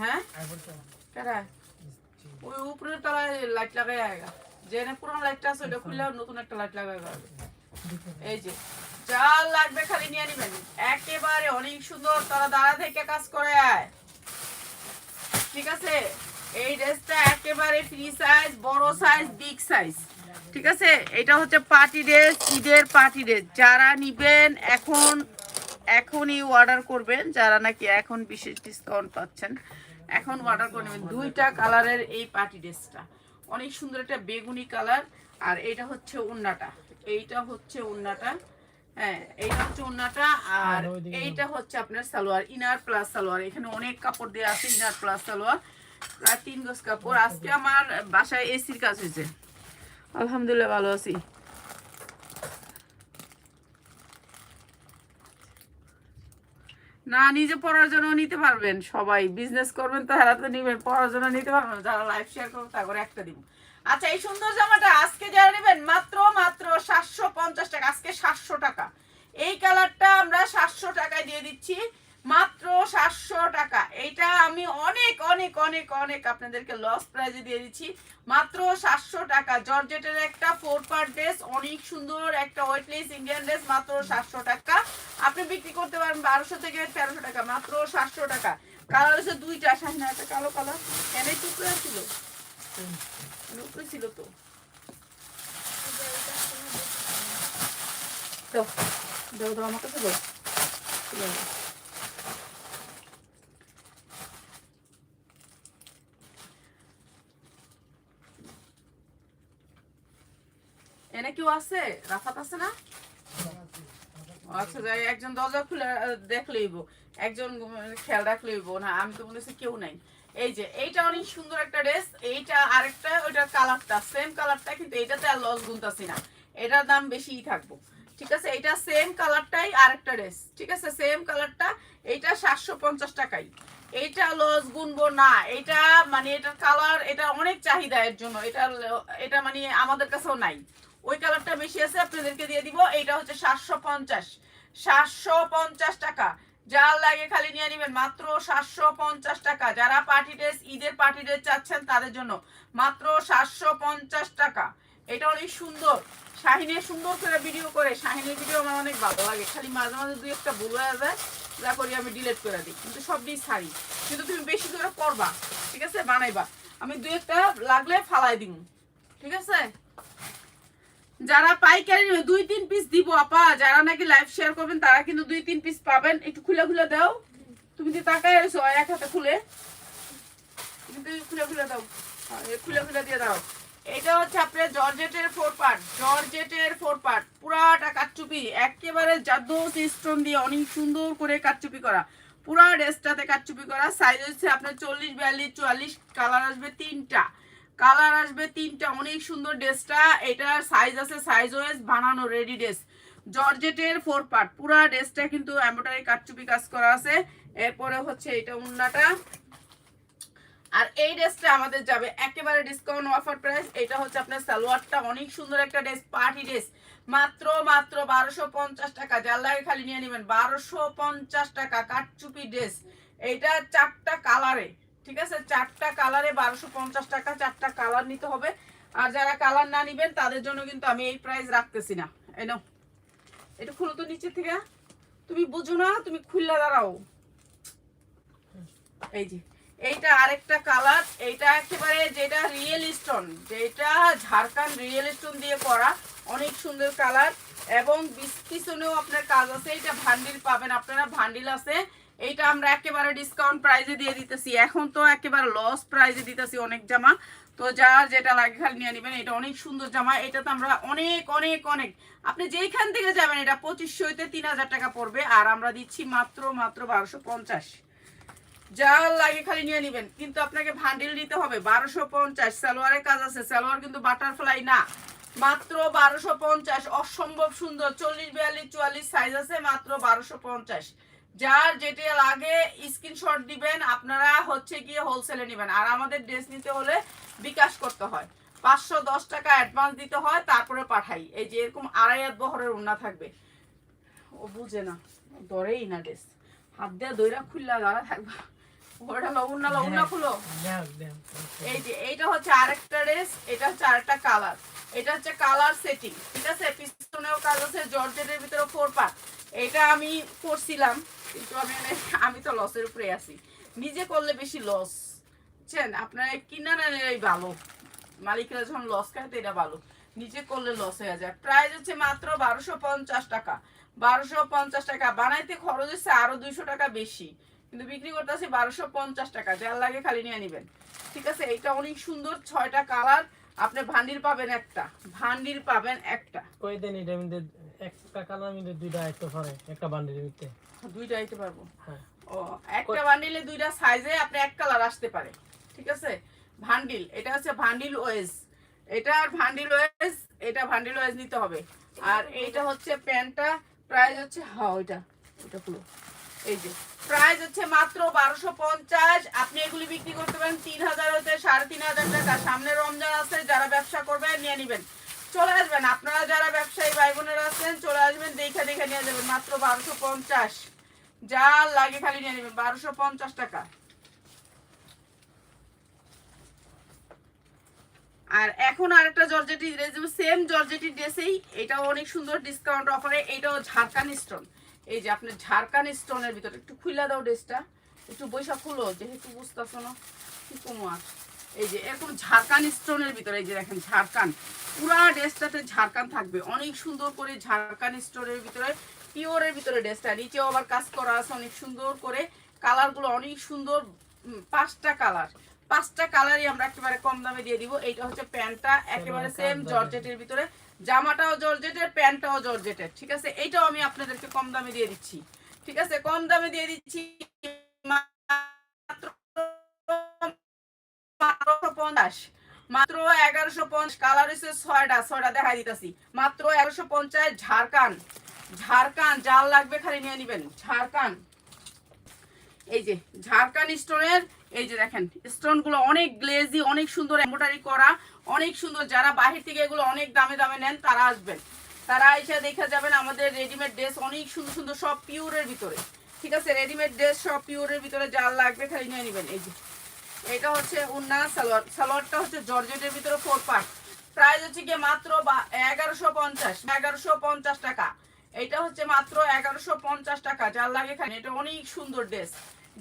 হ্যাঁ? ওই উপরের তলায় লাইট লাগাই আয়গা। যে লাইটটা আছে ওটা খুললে নতুন একটা লাইট লাগাই এই যে যা লাগবে খালি নিয়ে নিবেন। একেবারে অনেক সুন্দর তারা দাঁড়া থেকে কাজ করে আয়। ঠিক আছে? এই ড্রেসটা একেবারে ফ্রি সাইজ বড় সাইজ বিগ সাইজ ঠিক আছে? এটা হচ্ছে পার্টি ড্রেস ঈদের পার্টি ড্রেস যারা নিবেন এখন এখনই অর্ডার করবেন। যারা নাকি এখন বিশেষ ডিসকাউন্ট পাচ্ছেন। এখন অর্ডার করে নেবেন। দুইটা কালারের এই পার্টি ড্রেসটা অনেক সুন্দর একটা বেগুনি কালার আর এটা হচ্ছে উন্নাটা। এইটা হচ্ছে উন্নাটা। হ্যাঁ এইটা হচ্ছে উন্নাটা আর এইটা হচ্ছে আপনার সালোয়ার ইনার প্লাস সালোয়ার। এখানে অনেক কাপড় দেওয়া আছে ইনার প্লাস সালোয়ার। প্রায় তিন গজ কাপড়। আজকে আমার বাসায় এসির কাজ হয়েছে। আলহামদুলিল্লাহ ভালো আছি। না, নিজে পড়ার জন্য নিতে পারবেন সবাই। বিজনেস করবেন তারা তো নিবেন, পড়ার জন্য নিতে পারবেন যারা লাইফ শেয়ার করবেন করে একটা দিব। আচ্ছা এই সুন্দর জামাটা আজকে যারা নেবেন, মাত্র মাত্র সাতশো পঞ্চাশ টাকা, আজকে সাতশো টাকা। এই কালারটা আমরা সাতশো টাকায় দিয়ে দিচ্ছি মাত্র সাতশো টাকা এইটা আমি অনেক অনেক অনেক আপনাদেরকে লস প্রাইজে দিয়ে দিচ্ছি। মাত্র সাতশো টাকা। জর্জেটের একটা ফোর পার্ট ড্রেস অনেক সুন্দর একটা ওয়েটলেস ইন্ডিয়ান ড্রেস মাত্র সাতশো টাকা। আপনি বিক্রি করতে পারেন বারোশো থেকে তেরোশো টাকা, মাত্র সাতশো টাকা। কালার হচ্ছে দুইটা শাহিনা একটা কালো কালার এনে টুকরো ছিল। উপরে ছিল তো। দাও দাও দাও আমার কাছে এনে কেউ আছে? রাফাত আছে না? আচ্ছা একজন দরজা খুলে দেখলেইব একজন খেয়াল রাখলেইব না, আমি তো মনে হচ্ছে কেউ নাই। এই যে, এইটা অনেক সুন্দর একটা ড্রেস। এইটা আরেকটা, ওইটার কালারটা সেম কালারটা, কিন্তু এইটাতে আর লস গুনতাছি না। এটার দাম বেশিই থাকব। ঠিক আছে? এটা সেম কালারটাই আরেকটা ড্রেস। ঠিক আছে? সেম কালারটা। এইটা সাতশো পঞ্চাশ টাকাই। এইটা লস গুনবো না। এটা মানে এটার কালার এটা অনেক চাহিদা এর জন্য। এটা এটা মানে আমাদের কাছেও নাই। ওই কালারটা বেশি আছে, আপনাদেরকে দিয়ে দিব। এইটা হচ্ছে সাতশো পঞ্চাশ। সাতশো পঞ্চাশ টাকা। যার লাগে খালি নিয়ে নেবেন। মাত্র সাতশো পঞ্চাশ টাকা। যারা পার্টি ড্রেস ঈদের পার্টি ড্রেস চাচ্ছেন তাদের জন্য। মাত্র সাতশো পঞ্চাশ টাকা। এটা অনেক সুন্দর। শাহিনের সুন্দর করে ভিডিও করে। শাহিনের ভিডিও আমার অনেক ভালো লাগে। খালি মাঝে মাঝে দুই একটা ভুল হয়ে যায়। যা করি আমি ডিলিট করে দিই। কিন্তু সব দিই ছাড়ি কিন্তু তুমি বেশি করে করবা ঠিক আছে? বানাইবা। আমি দুই একটা লাগলে ফালাই দিব ঠিক আছে? যারা পাইকারি দুই তিন পিস দিব আপা। যারা নাকি লাইভ শেয়ার করবেন তারা কিন্তু দুই তিন পিস পাবেন। একটু খুলে খুলে দাও। তুমি যে তাকায় আছো এক হাতে খুলে। কিন্তু খুলে খুলে দাও। হ্যাঁ, খুলে খুলে দিয়ে দাও। এটা হচ্ছে আপনার জর্জেটের ফোর পার্ট জর্জেটের ফোর পার্ট পুরাটা কাটচুপি একেবারে জাদু সিস্টেম দিয়ে অনেক সুন্দর করে কাটচুপি করা। পুরা ড্রেসটাতে কাটচুপি করা। সাইজ হচ্ছে আপনার চল্লিশ বিয়াল্লিশ চুয়াল্লিশ কালার আসবে তিনটা। কালার আসবে তিনটা, অনেক সুন্দর ড্রেসটা। এটার সাইজ আছে সাইজ ওয়েজ বানানো রেডি ড্রেস জর্জেটের ফোর পার্ট পুরা ড্রেসটা কিন্তু এমব্রয়ডারি কাটচুপি কাজ করা আছে। এরপরে হচ্ছে এটা উন্নাটা। আর এই ড্রেসটা আমাদের যাবে একেবারে ডিসকাউন্ট অফার প্রাইস এটা হচ্ছে আপনার সালোয়ারটা, অনেক সুন্দর একটা ড্রেস পার্টি ড্রেস মাত্র মাত্র বারোশো পঞ্চাশ টাকা। লাগে খালি নিয়ে নেবেন, বারোশো পঞ্চাশ টাকা কাটচুপি ড্রেস এইটা চারটা কালারে। ঠিক আছে? চারটা কালারে বারোশো পঞ্চাশ টাকা চারটা কালার নিতে হবে। আর যারা কালার না নিবেন, তাদের জন্য কিন্তু আমি এই প্রাইস রাখতেছি না। এনো এটা খুলো তো নিচে থেকে। তুমি বুঝো না, তুমি খুললে দাঁড়াও। এই যে, এইটা আরেকটা কালার এইটা একেবারে যেটা রিয়েল স্টোন যেটা ঝাড়খান্ড রিয়েল স্টোন দিয়ে করা। অনেক সুন্দর কালার এবং বিস- পিছনেও আপনার কাজ আছে। এটা ভান্ডিল পাবেন। আপনারা ভান্ডিল আছে এইটা আমরা একেবারে ডিসকাউন্ট প্রাইজে দিয়ে দিতেছি। এখন তো একেবারে লস প্রাইজে দিতেছি অনেক জামা। তো যার যেটা লাগে খালি নিয়ে নেবেন। এটা অনেক সুন্দর জামা। এটা তো আমরা অনেক অনেক অনেক। আপনি যেইখান থেকে যাবেন, এটা পঁচিশশো হইতে তিন হাজার টাকা পড়বে। আর আমরা দিচ্ছি মাত্র মাত্র বারোশো পঞ্চাশ। যা লাগে খালি নিয়ে নেবেন। কিন্তু আপনাকে ভান্ডিল নিতে হবে। বারোশো পঞ্চাশ। সালোয়ারের কাজ আছে। সালোয়ার কিন্তু বাটারফ্লাই না। মাত্র বারোশো পঞ্চাশ। অসম্ভব সুন্দর। চল্লিশ, বিয়াল্লিশ, চুয়াল্লিশ সাইজ আছে মাত্র বারোশো পঞ্চাশ। যার যেটা লাগে স্ক্রিনশট দিবেন আপনারা হচ্ছে গিয়ে হোলসেলে নেবেন। আর আমাদের ড্রেস নিতে হলে বিকাশ করতে হয়। পাঁচশো দশ টাকা অ্যাডভান্স দিতে হয় তারপরে পাঠাই। এই যে এরকম আড়াই হাত বহরের উন্না থাকবে। ও বুঝে না ধরেই না ড্রেস হাত দিয়ে দইরা খুললা দাঁড়া থাকবা। ওটা উন্না খুলো। এই যে এইটা হচ্ছে আরেকটা ড্রেস এটা হচ্ছে আরেকটা কালার এটা হচ্ছে কালার সেটিং ঠিক আছে পিছনেও কাজ আছে জর্জেটের ভিতরে ফোর পার্ট এটা আমি করছিলাম, কিন্তু আমি আমি তো লসের উপরে আছি। নিজে করলে বেশি লস বুঝছেন? আপনার কিনা নেই ভালো। মালিকরা যখন লস খায়, তো এটা ভালো। নিজে করলে লস হয়ে যায়। প্রাইস হচ্ছে মাত্র বারোশো পঞ্চাশ টাকা। বারোশো পঞ্চাশ টাকা। বানাইতে খরচ হচ্ছে আরও দুইশো টাকা বেশি। কিন্তু বিক্রি করতে আছে বারোশো পঞ্চাশ টাকা। যার লাগে খালি নিয়ে নেবেন। ঠিক আছে? এটা অনেক সুন্দর ছয়টা কালার আপনি ভান্ডিল পাবেন একটা ভান্ডিল পাবেন একটা। কই দেন এটা মধ্যে একটা কালার মধ্যে দুইটা একটা পরে একটা বান্ডিলের মধ্যে দুইটা দিতে পারব। হ্যাঁ। ও একটা বান্ডিলে দুইটা সাইজে আপনি এক কালার আসতে পারে ঠিক আছে? ভান্ডিল এটা হচ্ছে ভান্ডিল ওয়েজ। এটা আর ভান্ডিল ওয়েজ এটা ভান্ডিল ওয়েজ নিতে হবে। আর এইটা হচ্ছে প্যান্টটা প্রাইস হচ্ছে হ্যাঁ ওইটা ওইটা পুরো এই যে প্রাইস হচ্ছে মাত্র বারোশো পঞ্চাশ। আপনি এগুলি বিক্রি করতে পারেন তিন হাজার হতে সাড়ে তিন হাজার টাকা। সামনে রমজান আছে, যারা ব্যবসা করবেন নিয়ে নেবেন। চলে আসবেন, আপনারা যারা ব্যবসায়ী ভাই বোনেরা আছেন, চলে আসবেন, দেখে দেখে নিয়ে যাবেন। মাত্র বারোশো পঞ্চাশ। যা লাগে খালি নিয়ে নেবেন, বারোশো পঞ্চাশ টাকা। আর এখন আরেকটা জর্জেটি সেম জর্জেটি ড্রেসেই এটাও অনেক সুন্দর ডিসকাউন্ট অফারে এটাও ঝাড়খান স্টোন এই যে আপনার ঝাড়খান স্টোনের ভিতরে একটু খুলে দাও ড্রেসটা। একটু বৈশাখ খুলো যেহেতু বুঝতেছো না কি কমো আর? এই যে এরকম ঝাড়খান স্টোনের ভিতরে এই যে দেখেন ঝাড়খান পুরা ড্রেসটাতে ঝাড়খান থাকবে। অনেক সুন্দর করে ঝাড়খান স্টোনের ভিতরে পিওরের ভিতরে ড্রেসটা নিচেও আবার কাজ করা আছে অনেক সুন্দর করে। কালারগুলো অনেক সুন্দর পাঁচটা কালার। পাঁচটা কালারই আমরা একেবারে কম দামে দিয়ে দিব। এইটা হচ্ছে প্যান্টটা একেবারে সেম জর্জেটের ভিতরে। জামাটাও জর্জেটের, প্যান্টটাও জর্জেটের, ঠিক আছে? এইটাও আমি আপনাদেরকে কম দামে দিয়ে দিচ্ছি। ঠিক আছে? কম দামে দিয়ে দিচ্ছি মাত্র এগারোশো পঞ্চাশ। কালার হচ্ছে ছয়টা ছয়টা দেখাই দিতেছি। মাত্র এগারোশো পঞ্চাশ ঝাড়খান। ঝাড়খান, জাল লাগবে খালি নিয়ে নিবেন। ঝাড়খান। এই যে, ঝাড়খান স্টোনের এই যে দেখেন স্টোনগুলো অনেক গ্লেজি অনেক সুন্দর এম্বোটারি করা, অনেক সুন্দর। যারা বাহির থেকে এগুলো অনেক দামে দামে নেন, তারা আসবেন। তারা এসে দেখে যাবেন আমাদের রেডিমেড ড্রেস অনেক সুন্দর সুন্দর, সব পিওরের ভিতরে। ঠিক আছে? রেডিমেড ড্রেস সব পিওরের ভিতরে জাল লাগবে খালি নিয়ে নেবেন। এই যে, এটা হচ্ছে উন্না সালোয়ার। সালোয়ারটা হচ্ছে জর্জেটের ভিতরে ফোর পার্ট প্রাইস হচ্ছে গিয়ে মাত্র এগারোশো পঞ্চাশ এগারোশো পঞ্চাশ টাকা। এটা হচ্ছে মাত্র এগারোশো পঞ্চাশ টাকা যার লাগে এখানে এটা অনেক সুন্দর ড্রেস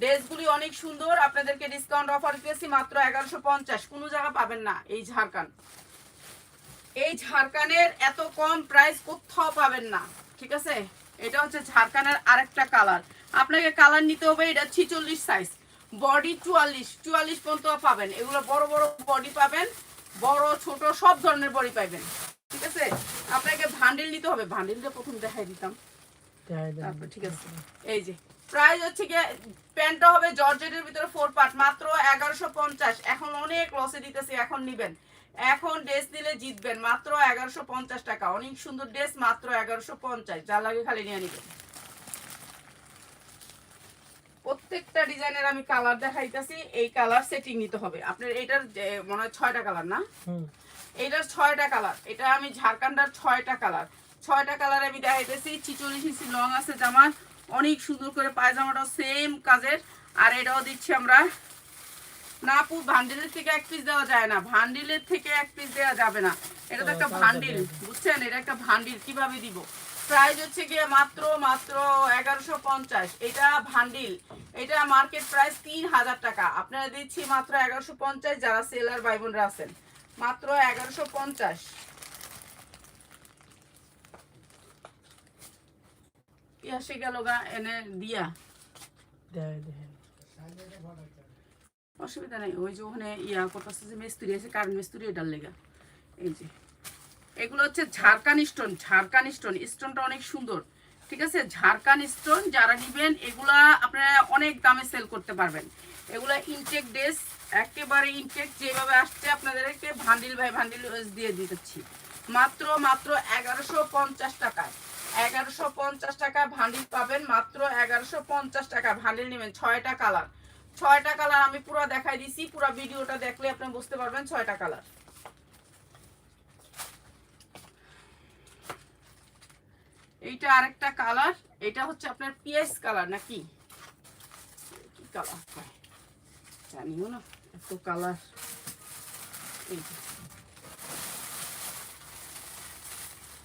ড্রেসগুলি অনেক সুন্দর আপনাদেরকে ডিসকাউন্ট অফার দিয়েছি মাত্র এগারোশো পঞ্চাশ। কোনো জায়গা পাবেন না এই ঝাড়খান এই ঝাড়খানের এত কম প্রাইস কোথাও পাবেন না ঠিক আছে? এটা হচ্ছে ঝাড়খানের আরেকটা কালার আপনাকে কালার নিতে হবে এটা ছিচল্লিশ সাইজ বডি চুয়াল্লিশ চুয়াল্লিশ পর্যন্ত পাবেন। এগুলো বড় বড় বডি পাবেন বড় ছোট সব ধরনের বডি পাবেন ঠিক আছে? আপনাকে ভান্ডিল নিতে হবে। ভান্ডিলটা প্রথম দেখাই দিতাম। ঠিক আছে। এই যে প্রাইস হচ্ছে গিয়ে প্যান্টটা হবে জর্জেটের ভিতরে ফোর পার্ট মাত্র এগারোশো পঞ্চাশ। এখন অনেক লসে দিতেছি এখন নিবেন। এখন ড্রেস নিলে জিতবেন মাত্র এগারোশো পঞ্চাশ টাকা। অনেক সুন্দর ড্রেস মাত্র এগারোশো পঞ্চাশ। যা লাগে খালি নিয়ে নিবেন। প্রত্যেকটা ডিজাইনের আমি কালার দেখাইতেছি এই কালার সেটিং নিতে হবে। আপনার এটার মনে হয় ছয়টা কালার না? হুম। এটার ছয়টা কালার এটা আমি ঝাড়খণ্ডার ছয়টা কালার ছয়টা কালার আমি দেখাইতেছি চিচল্লিশ ইঞ্চি লং আছে জামা অনেক সুন্দর করে পায়জামাটাও সেম কাজের। আর এটাও দিচ্ছি আমরা। না আপু ভান্ডিলের থেকে এক পিস দেওয়া যায় না। ভান্ডিলের থেকে এক পিস দেওয়া যাবে না। এটা তো একটা ভান্ডিল বুঝছেন? এটা একটা ভান্ডিল কীভাবে দিব? প্রাইস হচ্ছে গিয়ে মাত্র মাত্র এগারোশো পঞ্চাশ। এটা ভান্ডিল। এটা মার্কেট প্রাইস তিন হাজার টাকা। আপনারা দিচ্ছি মাত্র এগারোশো পঞ্চাশ যারা সেলার ভাই বোনরা আছেন। মাত্র এগারোশো পঞ্চাশ। এসে গেল গা এনে দিয়া অসুবিধা নেই ওই যে ওখানে ইয়া করতেছে যে মিস্ত্রি আছে কারেন্ট মিস্ত্রি এটার লেগা। এই যে। এগুলো হচ্ছে ঝাড়খান স্টোন ঝাড়খান স্টোন। স্টোনটা অনেক সুন্দর ঠিক আছে? ঝাড়খান স্টোন যারা নিবেন এগুলা আপনারা অনেক দামে সেল করতে পারবেন। এগুলা ইনটেক ড্রেস একেবারে ইনটেক যেভাবে আসছে আপনাদেরকে ভান্ডিল বাই ভান্ডিল দিয়ে দিতেছি। মাত্র মাত্র এগারোশো পঞ্চাশ টাকায়। এগারোশো পঞ্চাশ টাকা ভান্ডিল পাবেন, মাত্র এগারোশো পঞ্চাশ টাকা ভান্ডিল নেবেন, ছয়টা কালার। ছয়টা কালার আমি পুরো দেখাই দিছি, পুরো ভিডিওটা দেখলে আপনি বুঝতে পারবেন ছয়টা কালার। এইটা আরেকটা কালার, এটা হচ্ছে আপনার পিএস কালার নাকি? কি কালার জানিও না, এত কালার। এই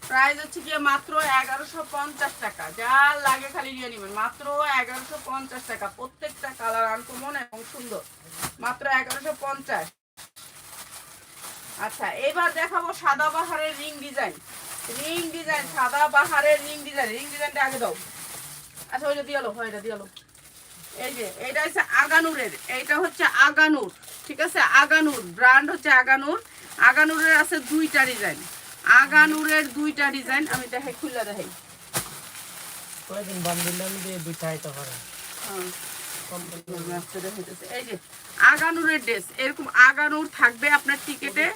প্রাইস হচ্ছে গিয়ে মাত্র এগারোশো পঞ্চাশ টাকা। যা লাগে খালি নিয়ে নেবেন। মাত্র এগারোশো পঞ্চাশ টাকা। প্রত্যেকটা কালার আনকমন এবং সুন্দর। মাত্র এগারোশো পঞ্চাশ। আচ্ছা এবার দেখাবো সাদা বাহারের রিং ডিজাইন। রিং ডিজাইন, সাদা বাহারের রিং ডিজাইন। রিং ডিজাইনটা আগে দাও। আচ্ছা ওইটা দিয়ে আলো ওইটা দিয়ে এই যে, এটা হচ্ছে আগানুরের। এইটা হচ্ছে আগানুর। ঠিক আছে? আগানুর। ব্র্যান্ড হচ্ছে আগানুর। আগানুরের আছে দুইটা ডিজাইন। আগানুরের দুইটা ডিজাইন আমি দেখাই খুলে দেখাই কয়েকদিন আমি দিয়ে দুইটা আইতে পারে। হ্যাঁ। এই যে আগানুরের ড্রেস এরকম আগানুর থাকবে আপনার টিকেটে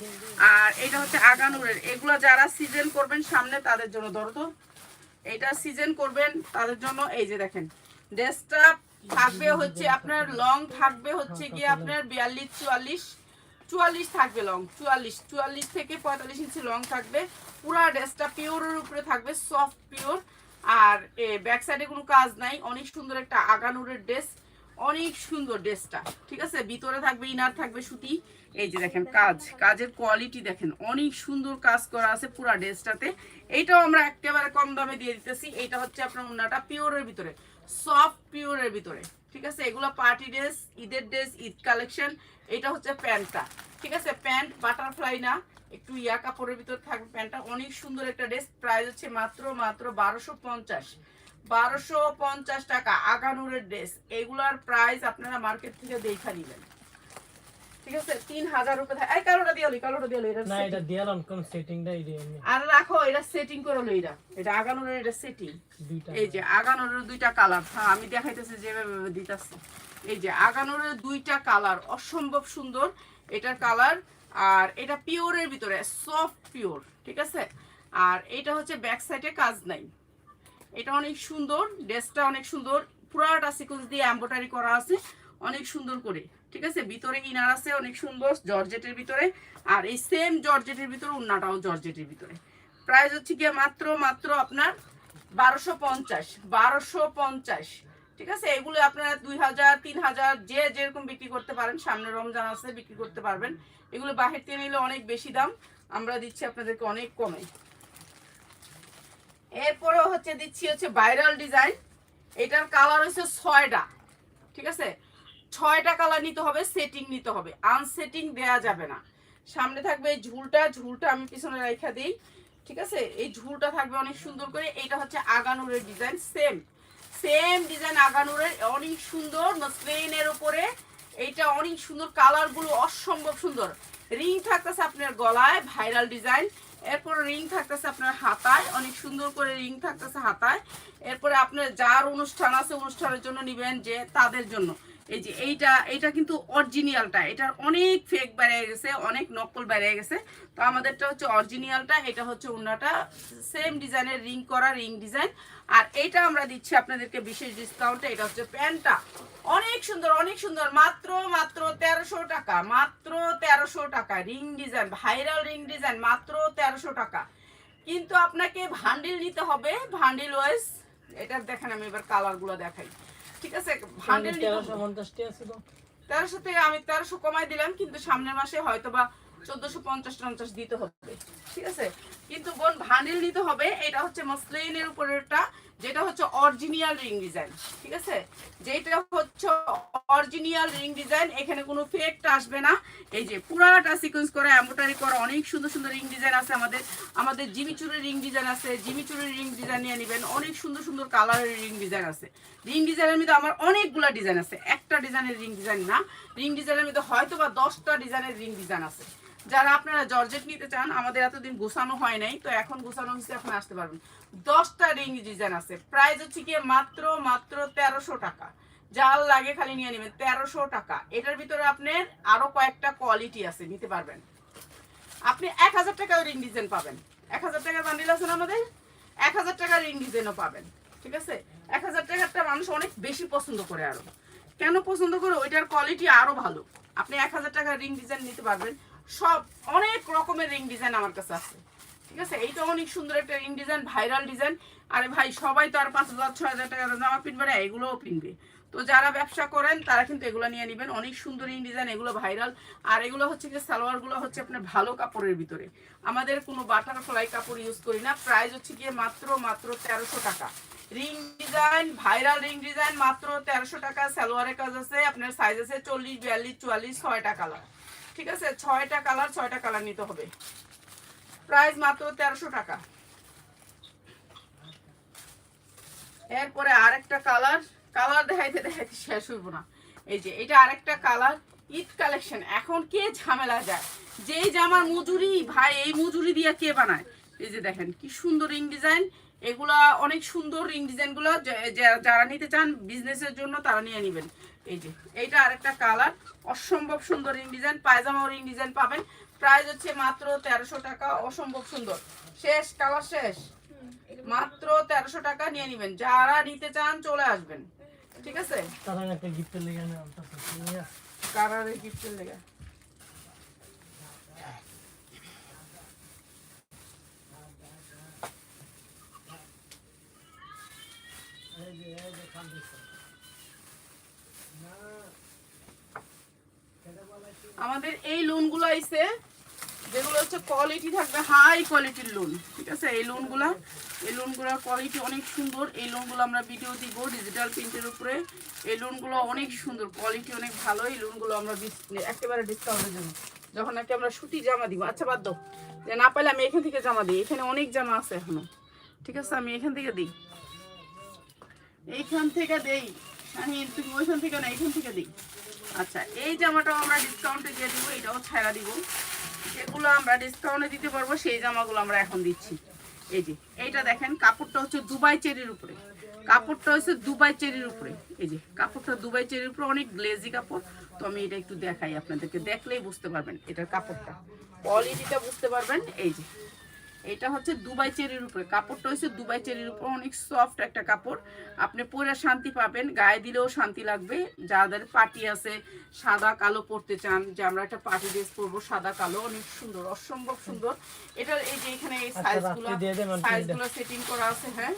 আর এটা হচ্ছে আগানুরের। এগুলো যারা সিজন করবেন সামনে তাদের জন্য ধরো তো। এটা সিজন করবেন তাদের জন্য এই যে দেখেন। ড্রেসটা থাকবে হচ্ছে আপনার লং থাকবে হচ্ছে গিয়ে আপনার বিয়াল্লিশ চুয়াল্লিশ। চুয়াল্লিশ থাকবে লং চুয়াল্লিশ চুয়াল্লিশ থেকে পঁয়তাল্লিশ ইঞ্চি লং থাকবে। পুরা ড্রেসটা পিওরের উপরে থাকবে সফট পিওর আর ব্যাক সাইডে কোনো কাজ নাই, অনেক সুন্দর একটা আগানুরের ড্রেস অনেক সুন্দর ড্রেসটা ঠিক আছে? ভিতরে থাকবে ইনার থাকবে সুতি। এই যে দেখেন কাজ, কাজের কোয়ালিটি দেখেন, অনেক সুন্দর কাজ করা আছে পুরা ড্রেসটাতে। এইটাও আমরা একেবারে কম দামে দিয়ে দিতেছি। এইটা হচ্ছে আপনার ওনাটা পিওরের ভিতরে সফট পিওরের ভিতরে। ঠিক আছে? এগুলো পার্টি ড্রেস ঈদের ড্রেস ঈদ কালেকশন এটা হচ্ছে প্যান্টটা। ঠিক আছে? প্যান্ট বাটারফ্লাই না, একটু ইয়া কাপড়ের ভিতর থাকবে প্যান্টটা। অনেক সুন্দর একটা ড্রেস প্রাইস হচ্ছে মাত্র মাত্র বারোশো পঞ্চাশ। বারোশো পঞ্চাশ টাকা, আগানুরের ড্রেস এগুলার প্রাইস আপনারা মার্কেট থেকে দেখা নিবেন। ঠিক আছে তিন হাজার রুপে থাকে এই কালোটা দিয়ে কালোটা দিয়ে এটা না এটা দিয়ালাম কোন সেটিংটা এই এমনি। আর রাখো এটা সেটিং করে লো এটা। এটা আগানুরের এটা সেটিং এই যে আগানোরের দুইটা কালার হ্যাঁ আমি দেখাইতেছি যেভাবে দিতেছি। এই যে আগানোরের দুইটা কালার অসম্ভব সুন্দর এটার কালার আর এটা পিওরের ভিতরে সফট পিওর ঠিক আছে? আর এটা হচ্ছে ব্যাক সাইডে কাজ নাই। এটা অনেক সুন্দর ড্রেসটা অনেক সুন্দর। পুরাটা সিকোয়েন্স দিয়ে এম্ব্রয়ডারি করা আছে অনেক সুন্দর করে। ঠিক আছে? ভিতরে ইনার আছে, অনেক সুন্দর, জর্জেটের ভিতরে। আর এই সেম জর্জেটের ভিতরে উন্নাটাও জর্জেটের ভিতরে। প্রাইস হচ্ছে গিয়ে মাত্র মাত্র আপনার বারোশো পঞ্চাশ বারোশো পঞ্চাশ। ঠিক আছে? এগুলো আপনারা দুই হাজার, তিন হাজার, যে যেরকম বিক্রি করতে পারেন, সামনে রমজান আছে, বিক্রি করতে পারবেন। এগুলো বাহির থেকে নিলে অনেক বেশি দাম। আমরা দিচ্ছি আপনাদেরকে অনেক কমে। এরপরেও হচ্ছে দিচ্ছি হচ্ছে ভাইরাল ডিজাইন। এটার কালার হচ্ছে ছয়টা। ঠিক আছে? ছয়টা কালার নিতে হবে সেটিং নিতে হবে। আনসেটিং দেয়া যাবে না। সামনে থাকবে এই ঝুলটা ঝুলটা আমি পিছনে রেখা দিই, ঠিক আছে? এই ঝুলটা থাকবে অনেক সুন্দর করে, এটা হচ্ছে আগানুরের ডিজাইন সেম সেম ডিজাইন আগানুরের, অনেক সুন্দর, মসলিনের উপরে। এইটা অনেক সুন্দর কালারগুলো অসম্ভব সুন্দর। রিং থাকতেছে আপনার গলায় ভাইরাল ডিজাইন এরপর রিং থাকতেছে আপনার হাতায়, অনেক সুন্দর করে রিং থাকতেছে হাতায়। এরপরে আপনার যার অনুষ্ঠান আছে, অনুষ্ঠানের জন্য নিবেন যে তাদের জন্য। এই যে এইটা এইটা কিন্তু অরিজিনালটা এটার অনেক ফেক বেড়ে গেছে, অনেক নকল বেড়ে গেছে। তো আমাদেরটা হচ্ছে অরিজিনালটা এটা হচ্ছে অন্যটা সেম ডিজাইনের রিং করা রিং ডিজাইন আর এইটা আমরা দিচ্ছি আপনাদেরকে বিশেষ ডিসকাউন্টে এটা হচ্ছে প্যান্টটা। অনেক সুন্দর অনেক সুন্দর, মাত্র মাত্র তেরোশো টাকা, মাত্র তেরোশো টাকা। Ring design viral ring design মাত্র তেরোশো টাকা। কিন্তু আপনাকে ভান্ডিল নিতে হবে, ভান্ডিল ওয়াইজ, এটা দেখেন আমি এবার কালারগুলো দেখাই। ঠিক আছে হান্ড্রেড তেরোশো পঞ্চাশটি আছে তো তেরোশো থেকে আমি তেরোশো কমাই দিলাম কিন্তু সামনের মাসে হয়তো বা চোদ্দশো পঞ্চাশ টঞ্চাশ দিতে হবে। ঠিক আছে? কিন্তু বোন ভান্ডিল নিতে হবে এটা হচ্ছে মসলিনের উপরেরটা। যেটা হচ্ছে অরিজিনাল রিং ডিজাইন ঠিক আছে? যেটা হচ্ছে অরিজিনাল রিং ডিজাইন এখানে কোনো ফেকটা আসবে না। এই যে পুরাটা সিকোয়েন্স করা এম্বোটারি করা, অনেক সুন্দর সুন্দর রিং ডিজাইন আছে আমাদের। আমাদের জিমিচুরের রিং ডিজাইন আছে জিমিচুরের রিং ডিজাইন নিয়ে নেবেন। অনেক সুন্দর সুন্দর কালারের রিং ডিজাইন আছে। রিং ডিজাইনের মধ্যে আমার অনেকগুলো ডিজাইন আছে। একটা ডিজাইনের রিং ডিজাইন না। রিং ডিজাইনের মধ্যে হয়তো বা দশটা ডিজাইনের রিং ডিজাইন আছে। যারা আপনারা জর্জেট নিতে চান, আমাদের এতদিন গোছানো হয় নাই, তো এখন গোছানো হচ্ছে এখন আসতে পারবেন। দশটা রিং ডিজাইন আছে। প্রাইস হচ্ছে কি মাত্র মাত্র তেরোশো টাকা। জাল লাগে খালি নিয়ে নেবেন, তেরোশো টাকা। এটার ভিতরে আপনার আরও কয়েকটা কোয়ালিটি আছে, নিতে পারবেন। আপনি এক হাজার টাকা রিং ডিজাইন পাবেন। এক হাজার টাকার বান্ডিল আছে না আমাদের? এক হাজার টাকার রিং ডিজাইনও পাবেন, ঠিক আছে? এক হাজার টাকারটা মানুষ অনেক বেশি পছন্দ করে আরও। কেন পছন্দ করে? ওইটার কোয়ালিটি আরও ভালো। আপনি এক হাজার টাকার রিং ডিজাইন নিতে পারবেন। সব অনেক রকমের রিং ডিজাইন আমার কাছে আছে। ঠিক আছে? এইটা অনেক সুন্দর একটা রিং ডিজাইন ভাইরাল ডিজাইন আরে ভাই, সবাই তো আর পাঁচ হাজার, ছয় হাজার টাকার জামা পিনবে না, এগুলোও পিনবে। তো যারা ব্যবসা করেন, তারা কিন্তু এগুলো নিয়ে নেবেন। অনেক সুন্দর ডিজাইন এগুলো ভাইরাল আর এগুলো হচ্ছে যে সালোয়ারগুলো হচ্ছে আপনার ভালো কাপড়ের ভিতরে। আমাদের কোনো বাটার ফ্লাই কাপড় ইউজ করি না। প্রাইস হচ্ছে গিয়ে মাত্র মাত্র তেরোশো টাকা। Ring design viral ring design মাত্র তেরোশো টাকা। সালোয়ারের কাজ আছে, আপনার সাইজ আছে চল্লিশ, বিয়াল্লিশ, চুয়াল্লিশ, ছয়টা কালার ঠিক আছে? ছয়টা কালার ছয়টা কালার নিতে হবে। প্রাইস মাত্র তেরোশো টাকা। এরপরে আরেকটা কালার। কালার দেখাইতে দেখাইতে শেষ হইব না। এই যে, এটা আরেকটা কালার, ঈদ কালেকশন। এখন কে ঝামেলা যায়? যেই জামার মজুরি, ভাই, এই মজুরি দিয়ে কে বানায়? এই যে দেখেন, কি সুন্দর রিং ডিজাইন। এগুলা অনেক সুন্দর রিং ডিজাইনগুলো যারা নিতে চান বিজনেসের জন্য তারা নিয়ে নেবেন। এই যে এইটা আরেকটা কালার। অসম্ভব সুন্দর ring design pyjama ring design পাবেন। প্রাইস হচ্ছে মাত্র তেরোশো টাকা অসম্ভব সুন্দর। শেষ কালার শেষ। মাত্র তেরোশো টাকা নিয়ে নেবেন। যারা নিতে চান চলে আসবেন। ঠিক আছে? কারারে গিফটের লেগে আমাদের এই লোনগুলো আইছে, যেগুলো হচ্ছে কোয়ালিটি থাকবে হাই কোয়ালিটির লোন ঠিক আছে? এই লোনগুলো এই লোনগুলোর কোয়ালিটি অনেক সুন্দর। এই লোনগুলো আমরা ভিডিও দিব ডিজিটাল প্রিন্টের উপরে। এই লোনগুলো অনেক সুন্দর কোয়ালিটি অনেক ভালো। এই লোনগুলো আমরা একেবারে ডিসকাউন্টের জন্য। যখন নাকি আমরা সুতি জামা দিব আচ্ছা বাদ দাও। যে না পাইলে আমি এখান থেকে জামা দিই। এখানে অনেক জামা আছে এখনও। ঠিক আছে, আমি এখান থেকে দিই। এইখান থেকে দেই। শাহিন তুমি ওইখান থেকে না এইখান থেকে দিই। আচ্ছা এই জামাটাও আমরা ডিসকাউন্টে দিয়ে দিব, এটাও ছাড়া দিব। যেগুলো আমরা ডিসকাউন্টে দিতে পারব, সেই জামাগুলো আমরা এখন দিচ্ছি। এই যে, এইটা দেখেন, কাপড়টা হচ্ছে দুবাই চেরির উপরে। কাপড়টা হচ্ছে দুবাই চেরির উপরে। এই যে, কাপড়টা দুবাই চেরির উপরে, অনেক গ্লেজি কাপড়। তো আমি এটা একটু দেখাই আপনাদেরকে, দেখলেই বুঝতে পারবেন এটার কাপড়টা। কোয়ালিটিটা বুঝতে পারবেন, এই যে। এটা হচ্ছে দুবাই চেরির উপরে। কাপড়টা হচ্ছে দুবাই চেরির উপরে অনেক সফট একটা কাপড়। আপনি পরে শান্তি পাবেন গায়ে দিলেও শান্তি লাগবে। যাদের পার্টি আছে সাদা কালো পরতে চান যে আমরা একটা পার্টি ড্রেস পরবো সাদা কালো অনেক সুন্দর অসম্ভব সুন্দর। এটা এই যে এখানে এই সাইজগুলো সাইজগুলো সেটিং করা আছে হ্যাঁ?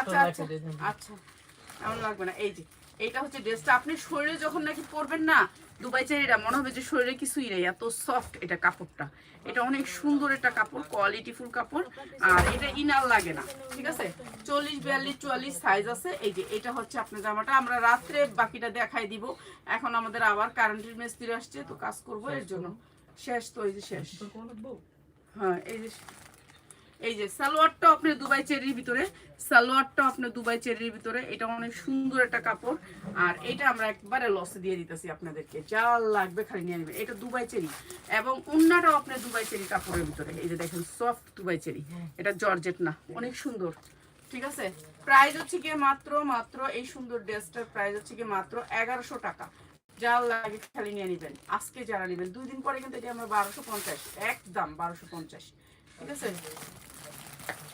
আচ্ছা আচ্ছা আচ্ছা। এমন লাগবে না? এই যে এইটা হচ্ছে ড্রেসটা আপনি শরীরে যখন নাকি পরবেন না দুবাই চারিটা মনে হবে যে শরীরে কিছুই নেই এত সফট এটা কাপড়টা। এটা অনেক সুন্দর একটা কাপড় কোয়ালিটি ফুল কাপড় আর এটা ইনার লাগে না ঠিক আছে? চল্লিশ বিয়াল্লিশ চুয়াল্লিশ সাইজ আছে এই যে এটা হচ্ছে আপনার জামাটা। আমরা রাত্রে বাকিটা দেখাই দিব। এখন আমাদের আবার কারেন্টের মিস্ত্রি আসছে তো কাজ করব এর জন্য। শেষ তো এই যে শেষ। হ্যাঁ এই যে এই যে সালোয়ারটা আপনার দুবাই চেরির ভিতরে, সালোয়ারটা আপনার দুবাই চেরির ভিতরে, এটা অনেক সুন্দর একটা কাপড়। আর এটা আমরা একবারে লসে দিয়ে দিতেছি আপনাদেরকে। যা লাগবে খালি নিয়ে নেবেন এটা দুবাই চেরি। এবং উন্নাটাও আপনার দুবাই চেরি কাপড়ের ভিতরে। এই যে দেখেন সফট দুবাই চেরি। এটা জর্জেট না। অনেক সুন্দর। ঠিক আছে? প্রাইস হচ্ছে গিয়ে মাত্র মাত্র এই সুন্দর ড্রেসটার প্রাইস হচ্ছে গিয়ে মাত্র এগারোশো টাকা। যা লাগে খালি নিয়ে নেবেন। আজকে যারা নেবেন, দুই দিন পরে কিন্তু এটা আমরা বারোশো পঞ্চাশ। একদম বারোশো পঞ্চাশ। ঠিক আছে?